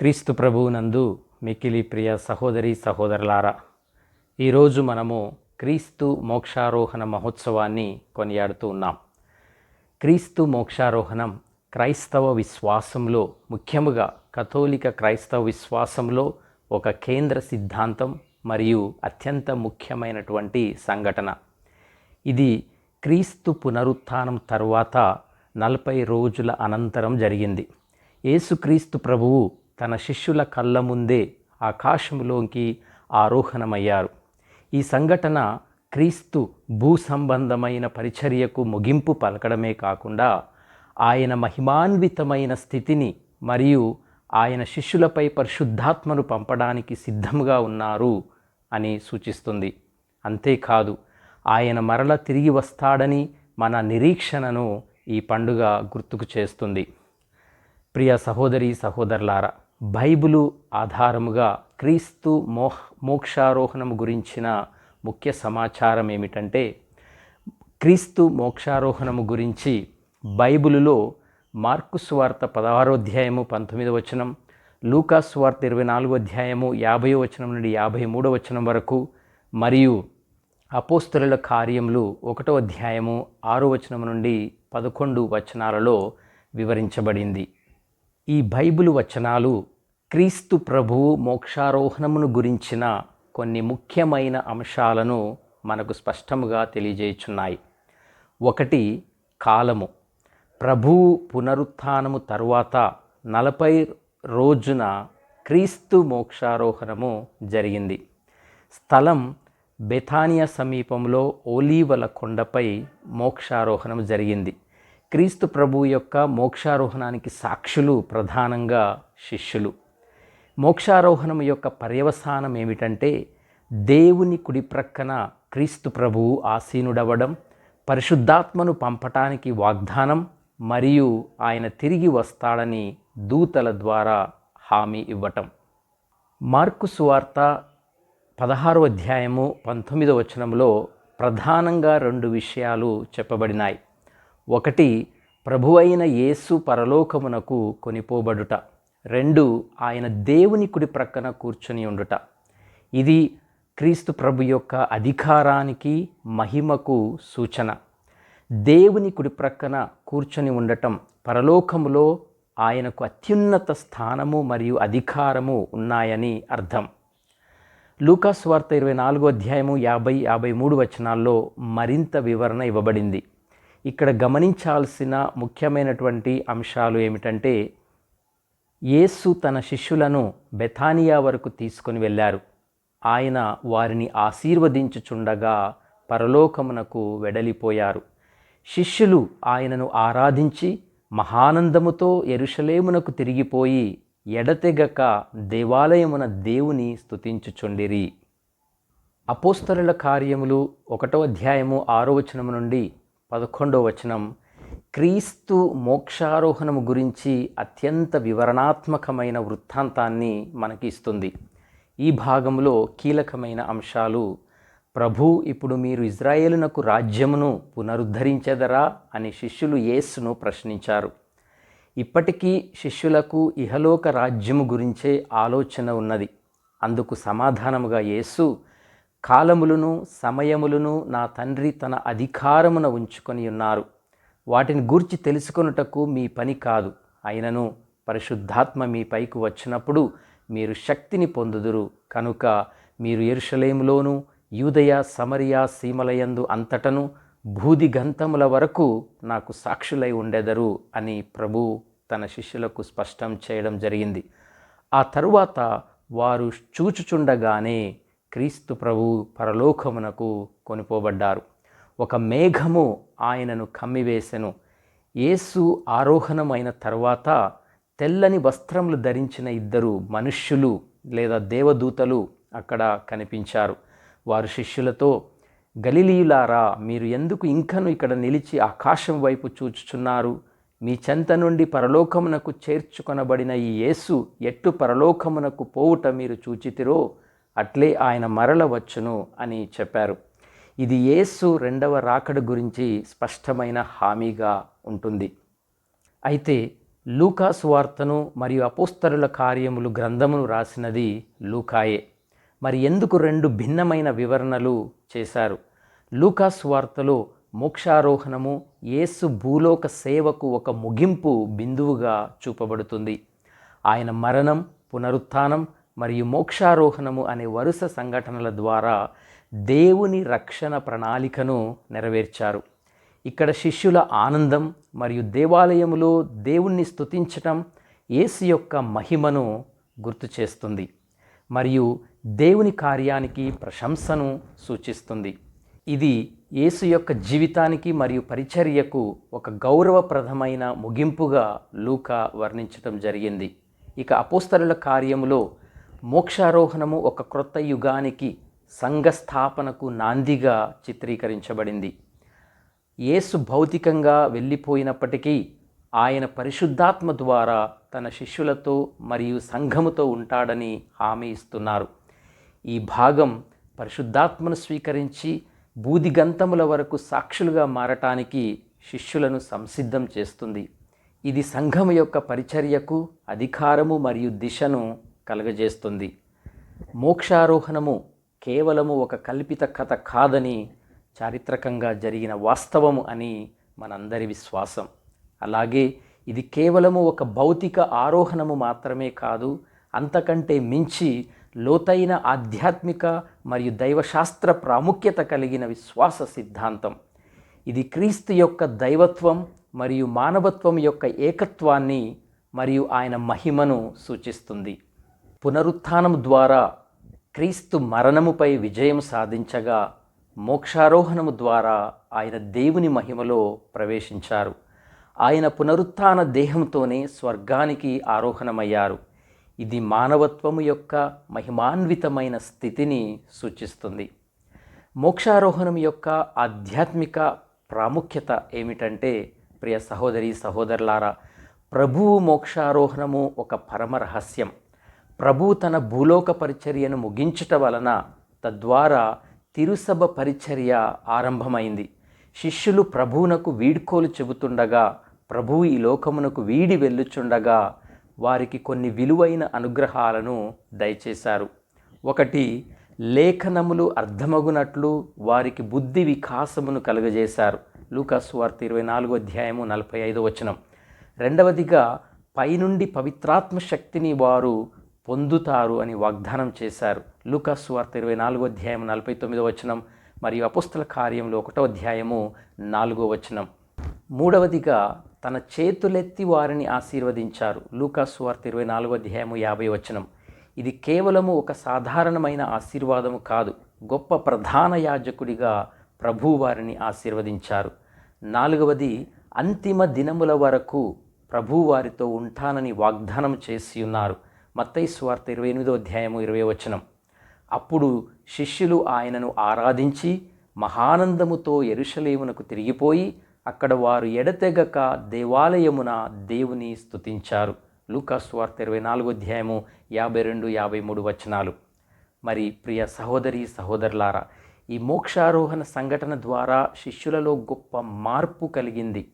క్రీస్తు ప్రభువునందు మిక్కిలి ప్రియ సహోదరి సహోదరులారా ఈరోజు మనము క్రీస్తు మోక్షారోహణ మహోత్సవాన్ని కొనియాడుతూ ఉన్నాం. క్రీస్తు మోక్షారోహణం క్రైస్తవ విశ్వాసంలో ముఖ్యముగా కథోలిక క్రైస్తవ విశ్వాసంలో ఒక కేంద్ర సిద్ధాంతం మరియు అత్యంత ముఖ్యమైనటువంటి సంఘటన. ఇది క్రీస్తు పునరుత్థానం తర్వాత నలభై రోజుల అనంతరం జరిగింది. యేసుక్రీస్తు ప్రభువు తన శిష్యుల కళ్ళ ముందే ఆకాశంలోకి ఆరోహణమయ్యారు. ఈ సంఘటన క్రీస్తు భూ సంబంధమైన పరిచర్యకు ముగింపు పలకడమే కాకుండా ఆయన మహిమాన్వితమైన స్థితిని మరియు ఆయన శిష్యులపై పరిశుద్ధాత్మను పంపడానికి సిద్ధంగా ఉన్నారు అని సూచిస్తుంది. అంతేకాదు ఆయన మరల తిరిగి వస్తాడని మన నిరీక్షణను ఈ పండుగ గుర్తుకు చేస్తుంది. ప్రియ సహోదరి సహోదరులారా బైబిలు ఆధారముగా క్రీస్తు మోహ్ మోక్షారోహణం గురించిన ముఖ్య సమాచారం ఏమిటంటే క్రీస్తు మోక్షారోహణము గురించి బైబిలులో మార్కు స్వార్త పదహారో అధ్యాయము పంతొమ్మిదో వచనం లూకాస్వార్త ఇరవై నాలుగో అధ్యాయము యాభై వచనం నుండి యాభై మూడో వచనం వరకు మరియు అపోస్తుల కార్యములు ఒకటో అధ్యాయము ఆరో వచనం నుండి పదకొండు వచనాలలో వివరించబడింది. ఈ బైబిల్ వచనాలు క్రీస్తు ప్రభువు మోక్షారోహణమును గురించిన కొన్ని ముఖ్యమైన అంశాలను మనకు స్పష్టముగా తెలియజేయుచున్నాయి. ఒకటి కాలము. ప్రభువు పునరుత్థానము తరువాత నలభై రోజున క్రీస్తు మోక్షారోహణము జరిగింది. స్థలం బెథానియా సమీపంలో ఓలీవల కొండపై మోక్షారోహణం జరిగింది. క్రీస్తు ప్రభు యొక్క మోక్షారోహణానికి సాక్షులు ప్రధానంగా శిష్యులు. మోక్షారోహణం యొక్క పర్యవసానం ఏమిటంటే దేవుని కుడి ప్రక్కన క్రీస్తు ప్రభువు ఆసీనుడవడం పరిశుద్ధాత్మను పంపటానికి వాగ్దానం మరియు ఆయన తిరిగి వస్తాడని దూతల ద్వారా హామీ ఇవ్వటం. మార్కు సువార్త పదహారో అధ్యాయము పంతొమ్మిదో వచనంలో ప్రధానంగా రెండు విషయాలు చెప్పబడినాయి. ఒకటి ప్రభు అయిన యేసు పరలోకమునకు కొనిపోబడుట. రెండు ఆయన దేవుని కుడి ప్రక్కన కూర్చొని ఉండుట. ఇది క్రీస్తు ప్రభు యొక్క అధికారానికి మహిమకు సూచన. దేవుని కుడి ప్రక్కన కూర్చొని ఉండటం పరలోకములో ఆయనకు అత్యున్నత స్థానము మరియు అధికారము ఉన్నాయని అర్థం. లూకాస్ వార్త ఇరవై నాలుగో అధ్యాయము యాభై యాభై మూడు వచనాల్లో మరింత వివరణ ఇవ్వబడింది. ఇక్కడ గమనించాల్సిన ముఖ్యమైనటువంటి అంశాలు ఏమిటంటే యేసు తన శిష్యులను బెథానియా వరకు తీసుకొని వెళ్ళారు. ఆయన వారిని ఆశీర్వదించుచుండగా పరలోకమునకు వెడలిపోయారు. శిష్యులు ఆయనను ఆరాధించి మహానందముతో ఎరుషలేమునకు తిరిగిపోయి ఎడతెగక దేవాలయమున దేవుని స్తుతించుచుండిరి. అపోస్తరుల కార్యములు ఒకటో అధ్యాయము ఆరో వచనము నుండి పదకొండో వచనం క్రీస్తు మోక్షారోహణము గురించి అత్యంత వివరణాత్మకమైన వృత్తాంతాన్ని మనకి ఇస్తుంది ఈ భాగంలో కీలకమైన అంశాలు ప్రభు ఇప్పుడు మీరు ఇజ్రాయేలునకు రాజ్యమును పునరుద్ధరించెదరా అని శిష్యులు యేసును ప్రశ్నించారు. ఇప్పటికీ శిష్యులకు ఇహలోక రాజ్యము గురించే ఆలోచన ఉన్నది. అందుకు సమాధానముగా యేసు కాలములను సమయములను నా తండ్రి తన అధికారమున ఉంచుకొని ఉన్నారు. వాటిని గూర్చి తెలుసుకొనుటకు మీ పని కాదు. అయినను పరిశుద్ధాత్మ మీ పైకి వచ్చినప్పుడు మీరు శక్తిని పొందుదురు. కనుక మీరు ఎరుషలేములోను యూదయ సమరియా సీమలయందు అంతటను భూది గంతముల వరకు నాకు సాక్షులై ఉండెదరు అని ప్రభు తన శిష్యులకు స్పష్టం చేయడం జరిగింది. ఆ తరువాత వారు చూచుచుండగానే క్రీస్తు ప్రభు పరలోకమునకు కొనిపోబడ్డారు. ఒక మేఘము ఆయనను కమ్మివేసెను. యేసు ఆరోహణమైన తర్వాత తెల్లని వస్త్రములు ధరించిన ఇద్దరు మనుష్యులు లేదా దేవదూతలు అక్కడ కనిపించారు. వారు శిష్యులతో గలిలీయులారా మీరు ఎందుకు ఇంకను ఇక్కడ నిలిచి ఆకాశం వైపు చూచుచున్నారు? మీ చెంత నుండి పరలోకమునకు చేర్చుకొనబడిన ఈ యేసు ఎట్టు పరలోకమునకు పోవుట మీరు చూచితిరో అట్లే ఆయన మరల వచ్చును అని చెప్పారు. ఇది యేసు రెండవ రాకడ గురించి స్పష్టమైన హామీగా ఉంటుంది. అయితే లూకాసు వార్తను మరియు అపోస్తరుల కార్యములు గ్రంథమును రాసినది లూకాయే. మరి ఎందుకు రెండు భిన్నమైన వివరణలు చేశారు? లూకాసు వార్తలో మోక్షారోహణము యేసు భూలోక సేవకు ఒక ముగింపు బిందువుగా చూపబడుతుంది. ఆయన మరణం పునరుత్థానం మరియు మోక్షారోహణము అనే వరుస సంఘటనల ద్వారా దేవుని రక్షణ ప్రణాళికను నెరవేర్చారు. ఇక్కడ శిష్యుల ఆనందం మరియు దేవాలయములో దేవుణ్ణి స్తుతించటం యేసు యొక్క మహిమను గుర్తు చేస్తుంది మరియు దేవుని కార్యానికి ప్రశంసను సూచిస్తుంది. ఇది యేసు యొక్క జీవితానికి మరియు పరిచర్యకు ఒక గౌరవప్రదమైన ముగింపుగా లూకా వర్ణించటం జరిగింది. ఇక అపోస్తరుల కార్యములో మోక్షారోహణము ఒక క్రొత్త యుగానికి సంఘ స్థాపనకు నాందిగా చిత్రీకరించబడింది. యేసు భౌతికంగా వెళ్ళిపోయినప్పటికీ ఆయన పరిశుద్ధాత్మ ద్వారా తన శిష్యులతో మరియు సంఘముతో ఉంటాడని హామీ ఇస్తున్నారు. ఈ భాగం పరిశుద్ధాత్మను స్వీకరించి బూదిగంతముల వరకు సాక్షులుగా మారటానికి శిష్యులను సంసిద్ధం చేస్తుంది. ఇది సంఘం యొక్క పరిచర్యకు అధికారము మరియు దిశను కలుగజేస్తుంది. మోక్షారోహణము కేవలము ఒక కల్పిత కథ కాదని చారిత్రకంగా జరిగిన వాస్తవము అని మనందరి విశ్వాసం. అలాగే ఇది కేవలము ఒక భౌతిక ఆరోహణము మాత్రమే కాదు అంతకంటే మించి లోతైన ఆధ్యాత్మిక మరియు దైవశాస్త్ర ప్రాముఖ్యత కలిగిన విశ్వాస సిద్ధాంతం. ఇది క్రీస్తు యొక్క దైవత్వం మరియు మానవత్వం యొక్క ఏకత్వాన్ని మరియు ఆయన మహిమను సూచిస్తుంది. పునరుత్నము ద్వారా క్రీస్తు మరణముపై విజయం సాధించగా మోక్షారోహణము ద్వారా ఆయన దేవుని మహిమలో ప్రవేశించారు. ఆయన పునరుత్న దేహంతోనే స్వర్గానికి ఆరోహణమయ్యారు. ఇది మానవత్వము యొక్క మహిమాన్వితమైన స్థితిని సూచిస్తుంది. మోక్షారోహణం యొక్క ఆధ్యాత్మిక ప్రాముఖ్యత ఏమిటంటే ప్రియ సహోదరి సహోదరులారా ప్రభువు మోక్షారోహణము ఒక పరమ రహస్యం. ప్రభు తన భూలోక పరిచర్యను ముగించట వలన తద్వారా తిరుసభ పరిచర్య ఆరంభమైంది. శిష్యులు ప్రభువునకు వీడ్కోలు చెబుతుండగా ప్రభువు ఈ లోకమునకు వీడి వెళ్ళుచుండగా వారికి కొన్ని విలువైన అనుగ్రహాలను దయచేశారు. ఒకటి లేఖనములు అర్థమగునట్లు వారికి బుద్ధి వికాసమును కలుగజేశారు. లూకాసు వార్త ఇరవై నాలుగో అధ్యాయము నలభై ఐదో వచనం. రెండవదిగా పైనుండి పవిత్రాత్మ శక్తిని వారు పొందుతారు అని వాగ్దానం చేశారు. లూకాసు వార్త ఇరవై నాలుగో అధ్యాయం నలభై తొమ్మిదో వచనం మరియు అపుస్తల కార్యంలో ఒకటో అధ్యాయము నాలుగో వచనం. మూడవదిగా తన చేతులెత్తి వారిని ఆశీర్వదించారు. లూకాస్ వార్త ఇరవై నాలుగో అధ్యాయము యాభై వచనం. ఇది కేవలము ఒక సాధారణమైన ఆశీర్వాదము కాదు గొప్ప ప్రధాన యాజకుడిగా ప్రభు వారిని ఆశీర్వదించారు. నాలుగవది అంతిమ దినముల వరకు ప్రభు వారితో ఉంటానని వాగ్దానం చేసి ఉన్నారు. మత్తయి స్వార్త ఇరవై ఎనిమిదో అధ్యాయము ఇరవై వచనం. అప్పుడు శిష్యులు ఆయనను ఆరాధించి మహానందముతో ఎరుషలేమునకు తిరిగిపోయి అక్కడ వారు ఎడతెగక దేవాలయమున దేవుని స్థుతించారు లూకాస్వార్త ఇరవై నాలుగో అధ్యాయము యాభై రెండు యాభై మూడు వచనాలు. మరి ప్రియ సహోదరి సహోదరులారా ఈ మోక్షారోహణ సంఘటన ద్వారా శిష్యులలో గొప్ప మార్పు కలిగింది.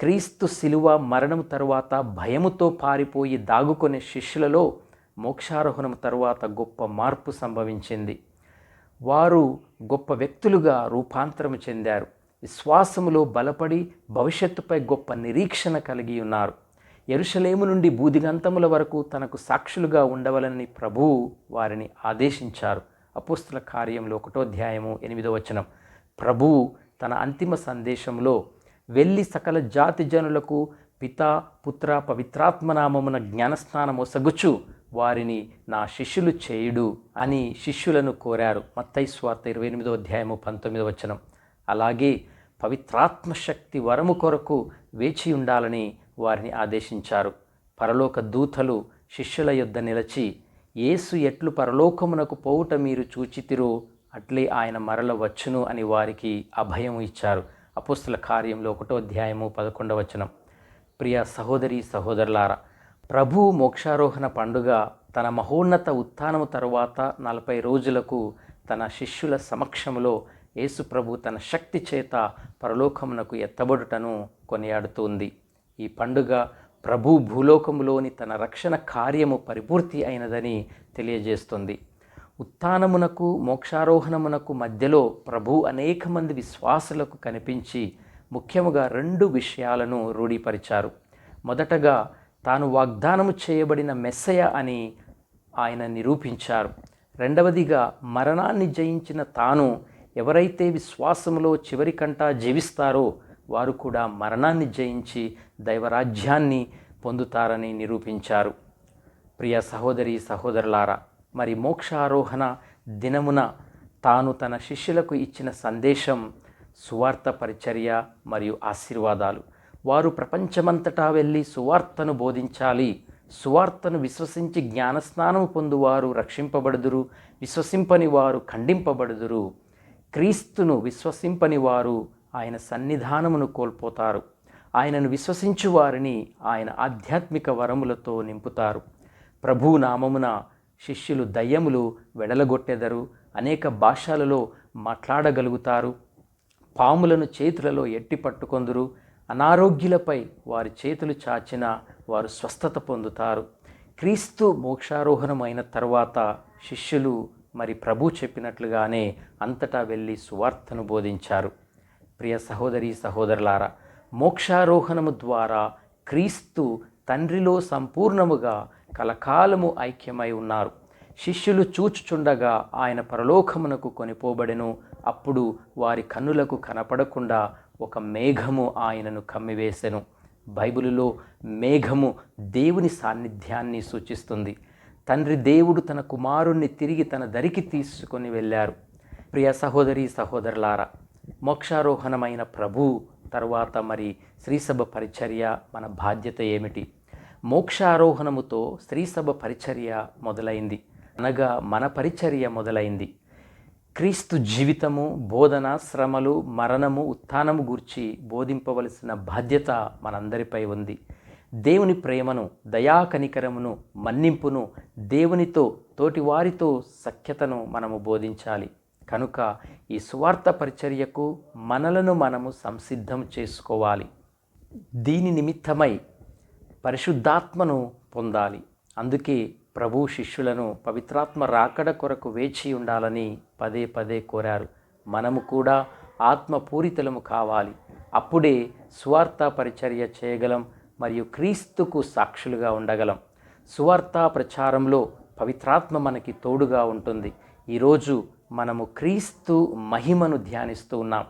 క్రీస్తు శిలువ మరణం తరువాత భయముతో పారిపోయి దాగుకునే శిష్యులలో మోక్షారోహణం తరువాత గొప్ప మార్పు సంభవించింది. వారు గొప్ప వ్యక్తులుగా రూపాంతరం చెందారు. విశ్వాసములో బలపడి భవిష్యత్తుపై గొప్ప నిరీక్షణ కలిగి ఉన్నారు. ఎరుషలేము నుండి బూదిగంతముల వరకు తనకు సాక్షులుగా ఉండవలని ప్రభువు వారిని ఆదేశించారు. అపుస్తుల కార్యంలో ఒకటో అధ్యాయము ఎనిమిదో వచనం. ప్రభువు తన అంతిమ సందేశంలో వెళ్ళి సకల జాతి జనులకు పిత పుత్ర పవిత్రాత్మనామమున జ్ఞానస్నానము సగుచు. వారిని నా శిష్యులు చేయుడు అని శిష్యులను కోరారు. మత్తయి స్వార్థ ఇరవై ఎనిమిదో అధ్యాయము పంతొమ్మిదో వచనం. అలాగే పవిత్రాత్మ శక్తి వరము కొరకు వేచి ఉండాలని వారిని ఆదేశించారు. పరలోక దూతలు శిష్యుల యొద్ద నిలచి యేసు ఎట్లు పరలోకమునకు పోవుట మీరు చూచితిరో అట్లే ఆయన మరల వచ్చును అని వారికి అభయం ఇచ్చారు. అపుస్తుల కార్యంలో ఒకటో అధ్యాయము పదకొండవ వచనం. ప్రియ సహోదరి సహోదరులారా ప్రభు మోక్షారోహణ పండుగ తన మహోన్నత ఉత్థానము తరువాత నలభై రోజులకు తన శిష్యుల సమక్షంలో యేసు ప్రభు తన శక్తి చేత పరలోకమునకు ఎత్తబడుటను కొనియాడుతుంది. ఈ పండుగ ప్రభు భూలోకములోని తన రక్షణ కార్యము పరిపూర్తి అయినదని తెలియజేస్తుంది. ఉత్థానమునకు మోక్షారోహణమునకు మధ్యలో ప్రభు అనేక మంది విశ్వాసులకు కనిపించి ముఖ్యముగా రెండు విషయాలను రూఢీపరిచారు. మొదటగా తాను వాగ్దానము చేయబడిన మెస్సయ అని ఆయన నిరూపించారు. రెండవదిగా మరణాన్ని జయించిన తాను ఎవరైతే విశ్వాసములో చివరికంటా జీవిస్తారో వారు కూడా మరణాన్ని జయించి దైవరాజ్యాన్ని పొందుతారని నిరూపించారు. ప్రియ సహోదరి సహోదరులారా మరి మోక్షారోహణ దినమున తాను తన శిష్యులకు ఇచ్చిన సందేశం సువార్త పరిచర్య మరియు ఆశీర్వాదాలు. వారు ప్రపంచమంతటా వెళ్ళి సువార్తను బోధించాలి. సువార్తను విశ్వసించి జ్ఞానస్నానం పొందువారు రక్షింపబడుదురు. విశ్వసింపని వారు ఖండింపబడుదురు. క్రీస్తును విశ్వసింపని వారు ఆయన సన్నిధానమును కోల్పోతారు. ఆయనను విశ్వసించు వారిని ఆయన ఆధ్యాత్మిక వరములతో నింపుతారు. ప్రభు నామమున శిష్యులు దయ్యములు వెడలగొట్టెదరు అనేక భాషలలో మాట్లాడగలుగుతారు. పాములను చేతులలో ఎట్టి పట్టుకొందురు అనారోగ్యులపై వారి చేతులు చాచిన వారు స్వస్థత పొందుతారు. క్రీస్తు మోక్షారోహణమైన తర్వాత శిష్యులు మరి ప్రభు చెప్పినట్లుగానే అంతటా వెళ్ళి సువార్తను బోధించారు. ప్రియ సహోదరి సహోదరులారా మోక్షారోహణము ద్వారా క్రీస్తు తండ్రిలో సంపూర్ణముగా కలకాలము ఐక్యమై ఉన్నారు. శిష్యులు చూచుచుండగా ఆయన పరలోకమునకు కొనిపోబడెను. అప్పుడు వారి కన్నులకు కనపడకుండా ఒక మేఘము ఆయనను కమ్మివేసెను. బైబిలులో మేఘము దేవుని సాన్నిధ్యాన్ని సూచిస్తుంది. తండ్రి దేవుడు తన కుమారుణ్ణి తిరిగి తన దరికి తీసుకొని వెళ్ళారు. ప్రియ సహోదరి సహోదరులారా మోక్షారోహణమైన ప్రభు తరువాత మరి శ్రీసభ పరిచర్య మన బాధ్యత ఏమిటి? మోక్షారోహణముతో స్త్రీసభ పరిచర్య మొదలైంది. అనగా మన పరిచర్య మొదలైంది. క్రీస్తు జీవితము బోధన శ్రమలు మరణము ఉత్థానము గూర్చి బోధింపవలసిన బాధ్యత మనందరిపై ఉంది. దేవుని ప్రేమను దయాకనికరమును మన్నింపును దేవునితో తోటివారితో సఖ్యతను మనము బోధించాలి. కనుక ఈ సువార్త పరిచర్యకు మనలను మనము సంసిద్ధం చేసుకోవాలి. దీని నిమిత్తమై పరిశుద్ధాత్మను పొందాలి. అందుకే ప్రభు శిష్యులను పవిత్రాత్మ రాకడ కొరకు వేచి ఉండాలని పదే పదే కోరారు. మనము కూడా ఆత్మపూరితలము కావాలి. అప్పుడే స్వార్థ పరిచర్య చేయగలం మరియు క్రీస్తుకు సాక్షులుగా ఉండగలం. సువార్త ప్రచారంలో పవిత్రాత్మ మనకి తోడుగా ఉంటుంది. ఈరోజు మనము క్రీస్తు మహిమను ధ్యానిస్తూ ఉన్నాం.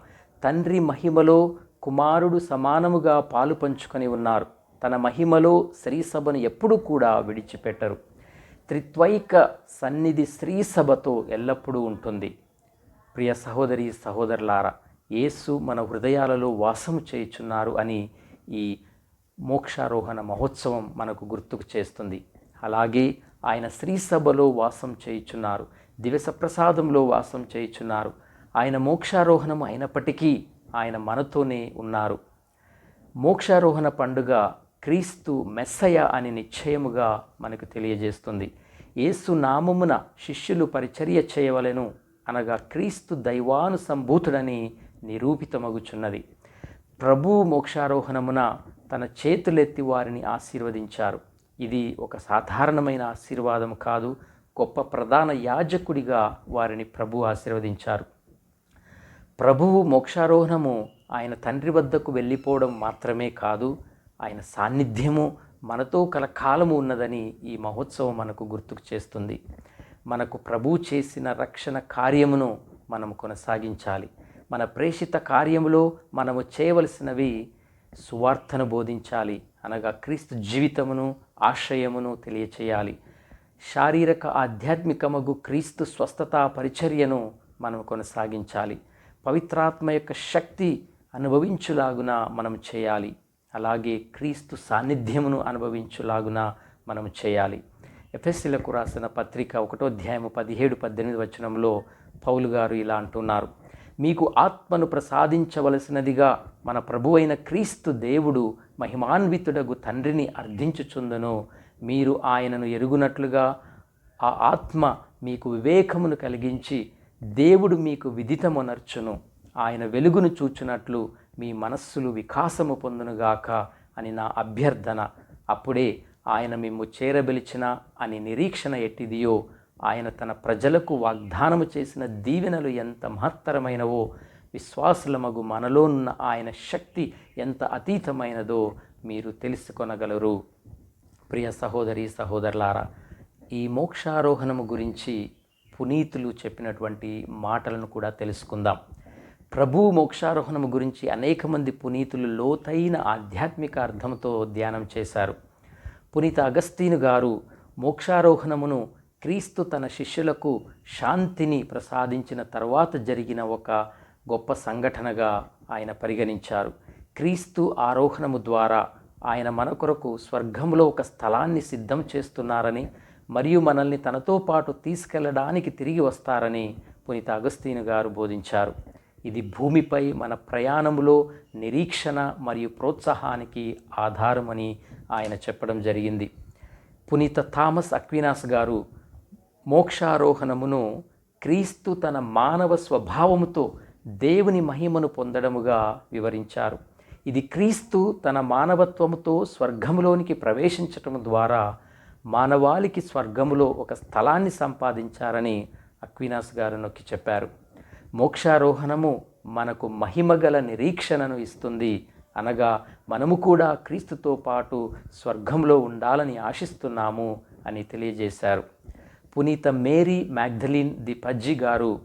తండ్రి మహిమలో కుమారుడు సమానముగా పాలు పంచుకొని ఉన్నారు. తన మహిమలో శ్రీసభను ఎప్పుడూ కూడా విడిచిపెట్టరు. త్రిత్వైక సన్నిధి శ్రీసభతో ఎల్లప్పుడూ ఉంటుంది. ప్రియ సహోదరి సహోదరులారా యేసు మన హృదయాలలో వాసము చేయుచున్నారు అని ఈ మోక్షారోహణ మహోత్సవం మనకు గుర్తుకు చేస్తుంది. అలాగే ఆయన శ్రీసభలో వాసం చేయుచున్నారు దివస ప్రసాదంలో వాసం చేయుచున్నారు. ఆయన మోక్షారోహణం అయినప్పటికీ ఆయన మనతోనే ఉన్నారు. మోక్షారోహణ పండుగ క్రీస్తు మెస్సయ అని నిశ్చయముగా మనకు తెలియజేస్తుంది. యేసు నామమున శిష్యులు పరిచర్య చేయవలెను అనగా క్రీస్తు దైవాను సంభూతుడని నిరూపితమగుచున్నది. ప్రభు మోక్షారోహణమున తన చేతులెత్తి వారిని ఆశీర్వదించారు. ఇది ఒక సాధారణమైన ఆశీర్వాదం కాదు గొప్ప ప్రధాన యాజకుడిగా వారిని ప్రభు ఆశీర్వదించారు. ప్రభువు మోక్షారోహణము ఆయన తండ్రి వద్దకు వెళ్ళిపోవడం మాత్రమే కాదు ఆయన సాన్నిధ్యము మనతో కలకాలము ఉన్నదని ఈ మహోత్సవం మనకు గుర్తుకు చేస్తుంది. మనకు ప్రభు చేసిన రక్షణ కార్యమును మనం కొనసాగించాలి. మన ప్రేషిత కార్యములో మనము చేయవలసినవి సువార్తను బోధించాలి. అనగా క్రీస్తు జీవితమును ఆశ్రయమును తెలియచేయాలి. శారీరక ఆధ్యాత్మికమగు క్రీస్తు స్వస్థత పరిచర్యను మనం కొనసాగించాలి. పవిత్రాత్మ యొక్క శక్తి అనుభవించులాగున మనం చేయాలి. అలాగే క్రీస్తు సాన్నిధ్యమును అనుభవించులాగున మనం చేయాలి. ఎఫ్ఎస్సీలకు రాసిన పత్రిక ఒకటో అధ్యాయము పదిహేడు పద్దెనిమిది వచనంలో పౌలు గారు ఇలా అంటున్నారు. మీకు ఆత్మను ప్రసాదించవలసినదిగా మన ప్రభువైన క్రీస్తు దేవుడు మహిమాన్వితుడగు తండ్రిని అర్థించుచుందను. మీరు ఆయనను ఎరుగునట్లుగా ఆ ఆత్మ మీకు వివేకమును కలిగించి దేవుడు మీకు విదితమునర్చును ఆయన వెలుగును చూచునట్లు మీ మనస్సులు వికాసము పొందునుగాక అని నా అభ్యర్థన. అప్పుడే ఆయన మిమ్ము చేరబెలిచిన అని నిరీక్షణ ఎట్టిదియో ఆయన తన ప్రజలకు వాగ్దానము చేసిన దీవెనలు ఎంత మహత్తరమైనవో విశ్వాసులమగు మగు మనలోనున్న ఆయన శక్తి ఎంత అతీతమైనదో మీరు తెలుసుకొనగలరు. ప్రియ సహోదరి సహోదరులారా ఈ మోక్షారోహణము గురించి పునీతులు చెప్పినటువంటి మాటలను కూడా తెలుసుకుందాం. ప్రభు మోక్షారోహణము గురించి అనేక మంది పునీతులు లోతైన ఆధ్యాత్మిక అర్థంతో ధ్యానం చేశారు. పునీత అగస్తీను గారు మోక్షారోహణమును క్రీస్తు తన శిష్యులకు శాంతిని ప్రసాదించిన తర్వాత జరిగిన ఒక గొప్ప సంఘటనగా ఆయన పరిగణించారు. క్రీస్తు ఆరోహణము ద్వారా ఆయన మన కొరకు స్వర్గంలో ఒక స్థలాన్ని సిద్ధం చేస్తున్నారని మరియు మనల్ని తనతో పాటు తీసుకెళ్ళడానికి తిరిగి వస్తారని పునీత అగస్తీను గారు బోధించారు. ఇది భూమిపై మన ప్రయాణములో నిరీక్షణ మరియు ప్రోత్సాహానికి ఆధారమని ఆయన చెప్పడం జరిగింది. పునీత థామస్ అక్వినాస్ గారు మోక్షారోహణమును క్రీస్తు తన మానవ స్వభావముతో దేవుని మహిమను పొందడముగా వివరించారు. ఇది క్రీస్తు తన మానవత్వముతో స్వర్గములోనికి ప్రవేశించటం ద్వారా మానవాళికి స్వర్గములో ఒక స్థలాన్ని సంపాదించారని అక్వినాస్ గారు నొక్కి చెప్పారు. మోక్షారోహణము మనకు మహిమగల నిరీక్షణను ఇస్తుంది. అనగా మనము కూడా క్రీస్తుతో పాటు స్వర్గంలో ఉండాలని ఆశిస్తున్నాము అని తెలియజేశారు. పునీత మేరీ మ్యాగ్ధలిన్ ది పజ్జి గారు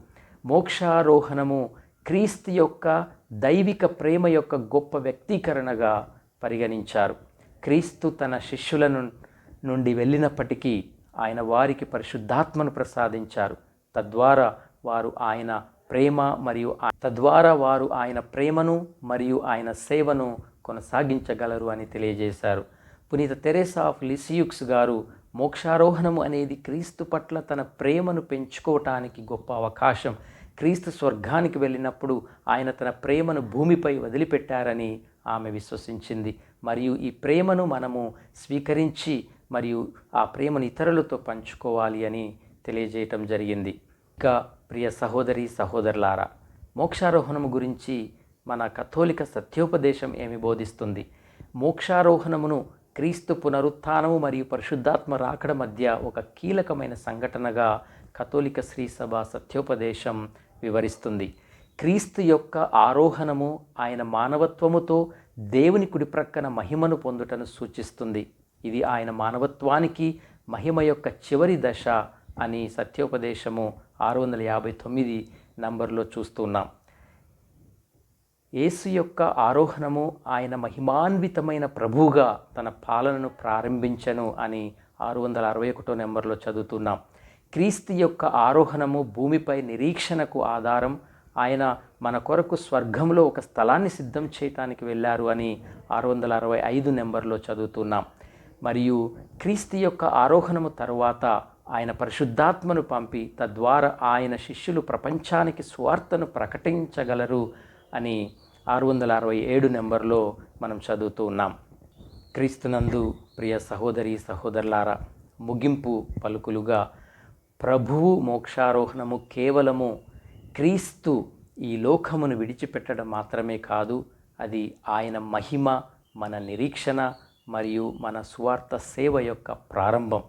మోక్షారోహణము క్రీస్తు యొక్క దైవిక ప్రేమ యొక్క గొప్ప వ్యక్తీకరణగా పరిగణించారు. క్రీస్తు తన శిష్యులను నుండి వెళ్ళినప్పటికీ ఆయన వారికి పరిశుద్ధాత్మను ప్రసాదించారు. తద్వారా వారు ఆయన ప్రేమ మరియు తద్వారా వారు ఆయన ప్రేమను మరియు ఆయన సేవను కొనసాగించగలరు అని తెలియజేశారు. పునీత తెరేసా ఆఫ్ లిసియుక్స్ గారు మోక్షారోహణము అనేది క్రీస్తు పట్ల తన ప్రేమను పెంచుకోవటానికి గొప్ప అవకాశం. క్రీస్తు స్వర్గానికి వెళ్ళినప్పుడు ఆయన తన ప్రేమను భూమిపై వదిలిపెట్టారని ఆమె విశ్వసించింది. మరియు ఈ ప్రేమను మనము స్వీకరించి మరియు ఆ ప్రేమను ఇతరులతో పంచుకోవాలి అని తెలియజేయటం జరిగింది. ఇంకా ప్రియ సహోదరి సహోదరులారా మోక్షారోహణము గురించి మన కథోలిక సత్యోపదేశం ఏమి బోధిస్తుంది? మోక్షారోహణమును క్రీస్తు పునరుత్థానము మరియు పరిశుద్ధాత్మ రాకడ మధ్య ఒక కీలకమైన సంఘటనగా కథోలిక శ్రీ సభ సత్యోపదేశం వివరిస్తుంది. క్రీస్తు యొక్క ఆరోహణము ఆయన మానవత్వముతో దేవుని కుడి ప్రక్కన మహిమను పొందుటను సూచిస్తుంది. ఇది ఆయన మానవత్వానికి మహిమ యొక్క చివరి దశ అని సత్యోపదేశము ఆరు వందల యాభై తొమ్మిది నంబర్లో చూస్తున్నాం యేసు యొక్క ఆరోహణము ఆయన మహిమాన్వితమైన ప్రభువుగా తన పాలనను ప్రారంభించను అని ఆరు వందల అరవై ఒకటో నెంబర్లో చదువుతున్నాం. క్రీస్తు యొక్క ఆరోహణము భూమిపై నిరీక్షణకు ఆధారం ఆయన మన కొరకు స్వర్గంలో ఒక స్థలాన్ని సిద్ధం చేయటానికి వెళ్ళారు అని ఆరు వందల అరవై ఐదు నెంబర్లో చదువుతున్నాం. మరియు క్రీస్తు యొక్క ఆరోహణము తరువాత ఆయన పరిశుద్ధాత్మను పంపి తద్వారా ఆయన శిష్యులు ప్రపంచానికి స్వార్థను ప్రకటించగలరు అని ఆరు వందల అరవై ఏడు నెంబర్లో మనం చదువుతూ ఉన్నాం. క్రీస్తునందు ప్రియ సహోదరి సహోదరులారా ముగింపు పలుకులుగా ప్రభువు మోక్షారోహణము కేవలము క్రీస్తు ఈ లోకమును విడిచిపెట్టడం మాత్రమే కాదు అది ఆయన మహిమ మన నిరీక్షణ మరియు మన స్వార్థ సేవ యొక్క ప్రారంభం.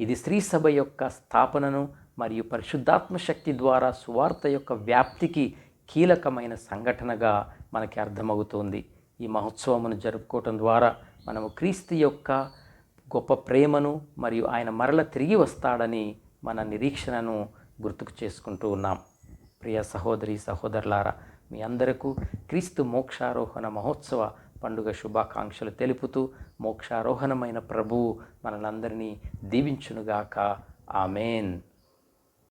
ఇది స్త్రీ సభ యొక్క స్థాపనను మరియు పరిశుద్ధాత్మ శక్తి ద్వారా సువార్త యొక్క వ్యాప్తికి కీలకమైన సంఘటనగా మనకి అర్థమవుతుంది. ఈ మహోత్సవమును జరుపుకోవటం ద్వారా మనము క్రీస్తు యొక్క గొప్ప ప్రేమను మరియు ఆయన మరల తిరిగి వస్తాడని మన నిరీక్షణను గుర్తుకు చేసుకుంటూ ఉన్నాం. ప్రియ సహోదరి సహోదరులారా మీ అందరకు క్రీస్తు మోక్షారోహణ మహోత్సవ పండుగ శుభాకాంక్షలు తెలుపుతూ మోక్షారోహణమైన ప్రభువు మనలందరినీ దీవించునుగాక. ఆమెన్.